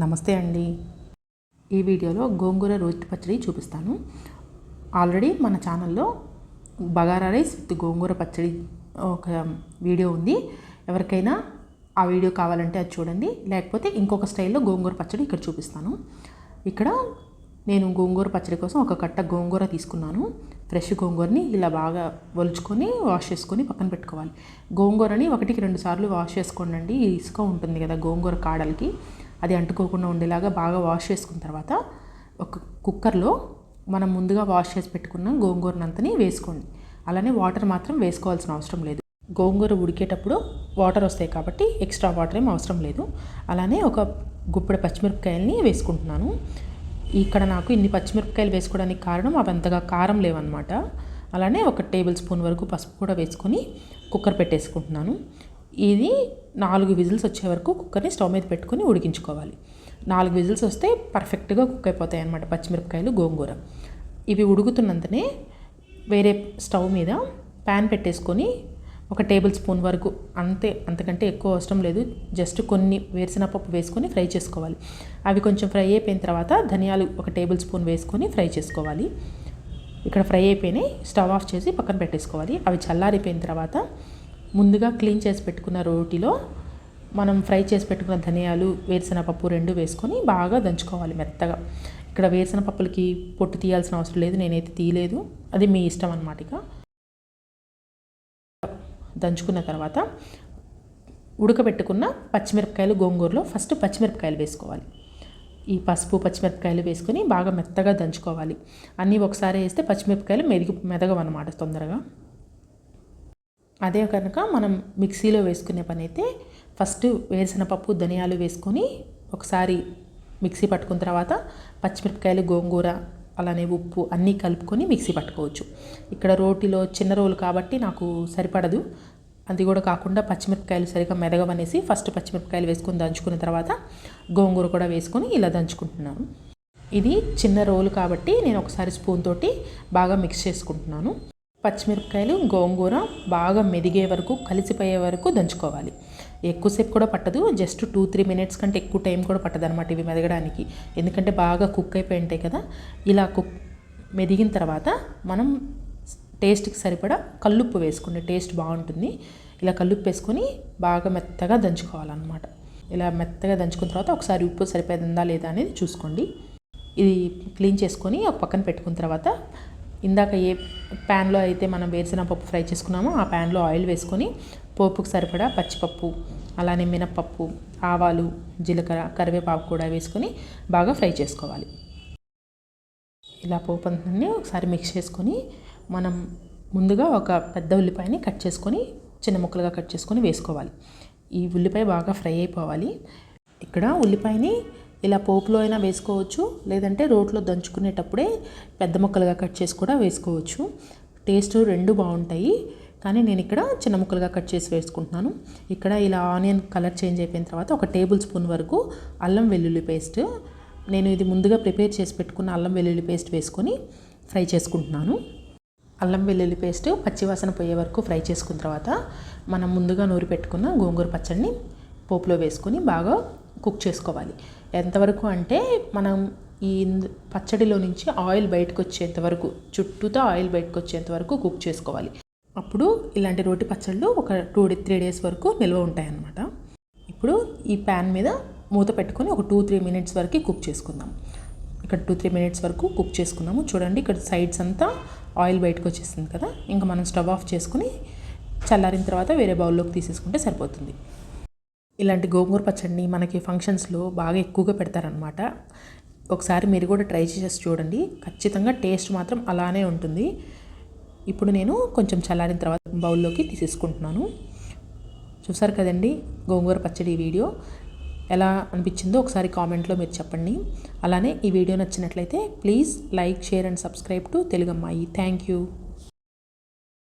నమస్తే అండి. ఈ వీడియోలో గోంగూర రోటి పచ్చడి చూపిస్తాను. ఆల్రెడీ మన ఛానల్లో బగారా రైస్ విత్ గోంగూర పచ్చడి ఒక వీడియో ఉంది. ఎవరికైనా ఆ వీడియో కావాలంటే అది చూడండి. లేకపోతే ఇంకొక స్టైల్లో గోంగూర పచ్చడి ఇక్కడ చూపిస్తాను. ఇక్కడ నేను గోంగూర పచ్చడి కోసం ఒక కట్ట గోంగూర తీసుకున్నాను. ఫ్రెష్ గోంగూరని ఇలా బాగా ఒలుచుకొని వాష్ చేసుకొని పక్కన పెట్టుకోవాలి. గోంగూరని ఒకటికి రెండు సార్లు వాష్ చేసుకోండి ఇసుక ఉంటుంది కదా గోంగూర కాడలకి. అది అంటుకోకుండా ఉండేలాగా బాగా వాష్ చేసుకున్న తర్వాత ఒక కుక్కర్లో మనం ముందుగా వాష్ చేసి పెట్టుకున్న గోంగూరనంతని వేసుకోండి. అలానే వాటర్ మాత్రం వేసుకోవాల్సిన అవసరం లేదు. గోంగూర ఉడికేటప్పుడు వాటర్ వస్తాయి కాబట్టి ఎక్స్ట్రా వాటర్ ఏం అవసరం లేదు. అలానే ఒక గుప్పెడు పచ్చిమిరపకాయలని వేసుకుంటున్నాను. ఇక్కడ నాకు ఇన్ని పచ్చిమిరపకాయలు వేసుకోవడానికి కారణం అవి అంతగా కారం లేవన్నమాట. అలానే ఒక టేబుల్ స్పూన్ వరకు పసుపు కూడా వేసుకొని కుక్కర్ పెట్టేసుకుంటున్నాను. ఇది నాలుగు విజిల్స్ వచ్చే వరకు కుక్కర్ని స్టవ్ మీద పెట్టుకొని ఉడికించుకోవాలి. నాలుగు విజిల్స్ వస్తే పర్ఫెక్ట్గా కుక్ అయిపోతాయి అన్నమాట పచ్చిమిరపకాయలు గోంగూర. ఇవి ఉడుకుతున్నంతనే వేరే స్టవ్ మీద ప్యాన్ పెట్టేసుకొని ఒక టేబుల్ స్పూన్ వరకు అంతే అంతకంటే ఎక్కువ అవసరం లేదు. జస్ట్ కొన్ని వేరుశనగపప్పు వేసుకొని ఫ్రై చేసుకోవాలి. అవి కొంచెం ఫ్రై అయిపోయిన తర్వాత ధనియాలు ఒక టేబుల్ స్పూన్ వేసుకొని ఫ్రై చేసుకోవాలి. ఇక్కడ ఫ్రై అయిపోయినాయి. స్టవ్ ఆఫ్ చేసి పక్కన పెట్టేసుకోవాలి. అవి చల్లారిపోయిన తర్వాత ముందుగా క్లీన్ చేసి పెట్టుకున్న రోటిలో మనం ఫ్రై చేసి పెట్టుకున్న ధనియాలు వేరుశనగపప్పు రెండు వేసుకొని బాగా దంచుకోవాలి మెత్తగా. ఇక్కడ వేరుశనగపప్పులకి పొట్టు తీయాల్సిన అవసరం లేదు నేనైతే తీయలేదు. అది మీ ఇష్టం అనమాట ఇక. దంచుకున్న తర్వాత ఉడకబెట్టుకున్న పచ్చిమిరపకాయలు గోంగూరలో ఫస్ట్ పచ్చిమిరపకాయలు వేసుకోవాలి. ఈ పసుపు పచ్చిమిరపకాయలు వేసుకొని బాగా మెత్తగా దంచుకోవాలి. అన్నీ ఒకసారి వేస్తే పచ్చిమిరపకాయలు మెరుగు మెదగవన్నమాట తొందరగా. అదే కనుక మనం మిక్సీలో వేసుకునే పని అయితే ఫస్ట్ వేరుశనపప్పు ధనియాలు వేసుకొని ఒకసారి మిక్సీ పట్టుకున్న తర్వాత పచ్చిమిరపకాయలు గోంగూర అలానే ఉప్పు అన్నీ కలుపుకొని మిక్సీ పట్టుకోవచ్చు. ఇక్కడ రోటిలో చిన్న రోలు కాబట్టి నాకు సరిపడదు. అది కూడా కాకుండా పచ్చిమిరపకాయలు సరిగా మెదగవనేసి ఫస్ట్ పచ్చిమిరపకాయలు వేసుకొని దంచుకున్న తర్వాత గోంగూర కూడా వేసుకొని ఇలా దంచుకుంటున్నాను. ఇది చిన్న రోలు కాబట్టి నేను ఒకసారి స్పూన్ తోటి బాగా మిక్స్ చేసుకుంటున్నాను. పచ్చిమిరపకాయలు గోంగూర బాగా మెదిగే వరకు కలిసిపోయే వరకు దంచుకోవాలి. ఎక్కువసేపు కూడా పట్టదు. జస్ట్ టూ త్రీ మినిట్స్ కంటే ఎక్కువ టైం కూడా పట్టదు అనమాట ఇవి మెదగడానికి. ఎందుకంటే బాగా కుక్ అయిపోయి ఉంటాయి కదా. ఇలా కుక్ మెదిగిన తర్వాత మనం టేస్ట్కి సరిపడా కల్లుప్పు వేసుకుంటే టేస్ట్ బాగుంటుంది. ఇలా కల్లుప్పు వేసుకొని బాగా మెత్తగా దంచుకోవాలన్నమాట. ఇలా మెత్తగా దంచుకున్న తర్వాత ఒకసారి ఉప్పు సరిపోయిందా లేదా అనేది చూసుకోండి. ఇది క్లీన్ చేసుకొని ఒక పక్కన పెట్టుకున్న తర్వాత ఇందాక ఏ ప్యాన్లో అయితే మనం వేరుశనగ పప్పు ఫ్రై చేసుకున్నామో ఆ ప్యాన్లో ఆయిల్ వేసుకొని పోపుకు సరిపడా పచ్చిపప్పు అలానే మినప్పప్పు ఆవాలు జీలకర్ర కరివేపాకు కూడా వేసుకొని బాగా ఫ్రై చేసుకోవాలి. ఇలా పోపు అంతా ఒకసారి మిక్స్ చేసుకొని మనం ముందుగా ఒక పెద్ద ఉల్లిపాయని కట్ చేసుకొని చిన్న ముక్కలుగా కట్ చేసుకొని వేసుకోవాలి. ఈ ఉల్లిపాయ బాగా ఫ్రై అయిపోవాలి. ఇక్కడ ఉల్లిపాయని ఇలా పోపులో అయినా వేసుకోవచ్చు లేదంటే రోట్లో దంచుకునేటప్పుడే పెద్ద ముక్కలుగా కట్ చేసి కూడా వేసుకోవచ్చు. టేస్ట్ రెండు బాగుంటాయి కానీ నేను ఇక్కడ చిన్న ముక్కలుగా కట్ చేసి వేసుకుంటున్నాను. ఇక్కడ ఇలా ఆనియన్ కలర్ చేంజ్ అయిపోయిన తర్వాత ఒక టేబుల్ స్పూన్ వరకు అల్లం వెల్లుల్లి పేస్ట్. నేను ఇది ముందుగా ప్రిపేర్ చేసి పెట్టుకున్న అల్లం వెల్లుల్లి పేస్ట్ వేసుకొని ఫ్రై చేసుకుంటున్నాను. అల్లం వెల్లుల్లి పేస్ట్ పచ్చివాసన పోయే వరకు ఫ్రై చేసుకున్న తర్వాత మనం ముందుగా నూరి పెట్టుకున్న గోంగూర పచ్చడిని పోపులో వేసుకొని బాగా కుక్ చేసుకోవాలి. ఎంతవరకు అంటే మనం ఈ పచ్చడిలో నుంచి ఆయిల్ బయటకు వచ్చేంత వరకు చుట్టూతో ఆయిల్ బయటకు వచ్చేంత వరకు కుక్ చేసుకోవాలి. అప్పుడు ఇలాంటి రోటి పచ్చళ్ళు ఒక టూ త్రీ డేస్ వరకు నిల్వ ఉంటాయన్నమాట. ఇప్పుడు ఈ ప్యాన్ మీద మూత పెట్టుకొని ఒక టూ త్రీ మినిట్స్ వరకు కుక్ చేసుకుందాం. ఇక్కడ టూ త్రీ మినిట్స్ వరకు కుక్ చేసుకున్నాము. చూడండి ఇక్కడ సైడ్స్ అంతా ఆయిల్ బయటకు వచ్చేసింది కదా. ఇంకా మనం స్టవ్ ఆఫ్ చేసుకుని చల్లారిన తర్వాత వేరే బౌల్లోకి తీసేసుకుంటే సరిపోతుంది. ఇలాంటి గోంగూర పచ్చడిని మనకి ఫంక్షన్స్లో బాగా ఎక్కువగా పెడతారనమాట ఒకసారి మీరు కూడా ట్రై చేసి చూడండి. ఖచ్చితంగా టేస్ట్ మాత్రం అలానే ఉంటుంది. ఇప్పుడు నేను కొంచెం చల్లారిన తర్వాత బౌల్లోకి తీసేసుకుంటున్నాను. చూసారు కదండి గోంగూర పచ్చడి వీడియో? ఎలా అనిపించిందో ఒకసారి కామెంట్లో మీరు చెప్పండి. అలానే ఈ వీడియో నచ్చినట్లయితే please like share and subscribe to Telugammayi. Thank you